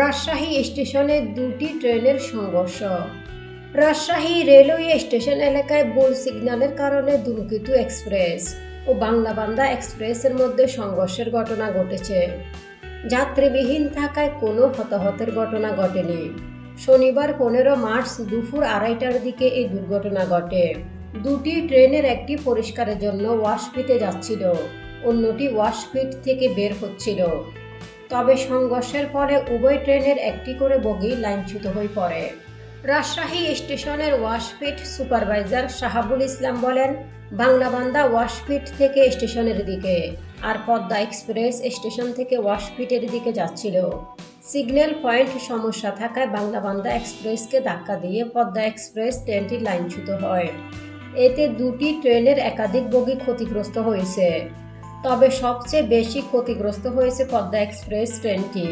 রাজশাহী স্টেশনে দুটি ট্রেনের সংঘর্ষ। রাজশাহী রেলওয়ে স্টেশন এলাকায় বোল সিগন্যালের কারণে ধূমকেতু এক্সপ্রেস ও বাংলাবান্ধা এক্সপ্রেসের মধ্যে সংঘর্ষের ঘটনা ঘটেছে। যাত্রীবিহীন থাকায় কোনো হতাহতের ঘটনা ঘটেনি। শনিবার পনেরো মার্চ দুপুর আড়াইটার দিকে এই দুর্ঘটনা ঘটে। দুটি ট্রেনের একটি পরিষ্কারের জন্য ওয়াশপিটে যাচ্ছিল, অন্যটি ওয়াশপিট থেকে বের হচ্ছিল। তবে সংঘর্ষের ফলে উভয় ট্রেনের একটি করে বগি লাইনচ্যুত হয়ে পড়ে। রাজশাহী স্টেশনের ওয়াশপিট সুপারভাইজার শাহাবুল ইসলাম বলেন বাংলাবান্ধা ওয়াশপিট থেকে স্টেশনের দিকে আর পদ্মা এক্সপ্রেস স্টেশন থেকে ওয়াশপিটের দিকে যাচ্ছিল। সিগন্যাল পয়েন্ট সমস্যা থাকায় বাংলাবান্ধা এক্সপ্রেসকে ধাক্কা দিয়ে পদ্মা এক্সপ্রেস ট্রেনটি লাইনচ্যুত হয়। এতে দুটি ট্রেনের একাধিক বগি ক্ষতিগ্রস্ত হয়েছে। তবে সবচেয়ে বেশি ক্ষতিগ্রস্ত হয়েছে পদ্মা এক্সপ্রেস ট্রেনটি।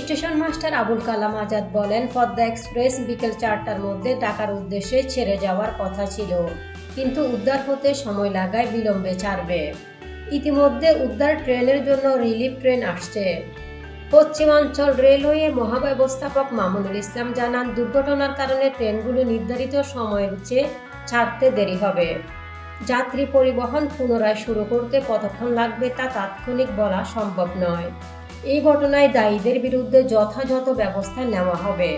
স্টেশন মাস্টার আবুল কালাম আজাদ বলেন, পদ্মা এক্সপ্রেস বিকেল চারটার মধ্যে ঢাকার উদ্দেশ্যে ছেড়ে যাওয়ার কথা ছিল, কিন্তু উদ্ধার হতে সময় লাগায় বিলম্বে ছাড়বে। ইতিমধ্যে উদ্ধার ট্রেনের জন্য রিলিফ ট্রেন আসছে। পশ্চিমাঞ্চল রেলওয়ে মহাব্যবস্থাপক মামুনুল ইসলাম জানান, দুর্ঘটনার কারণে ট্রেনগুলো নির্ধারিত সময়ের চেয়ে ছাড়তে দেরি হবে। যাত্রী পরিবহন পুনরায় শুরু করতে কতক্ষণ লাগবে তা তাৎক্ষণিক বলা সম্ভব নয়। এই ঘটনায় দায়ীদের বিরুদ্ধে যথাযথ ব্যবস্থা নেওয়া হবে।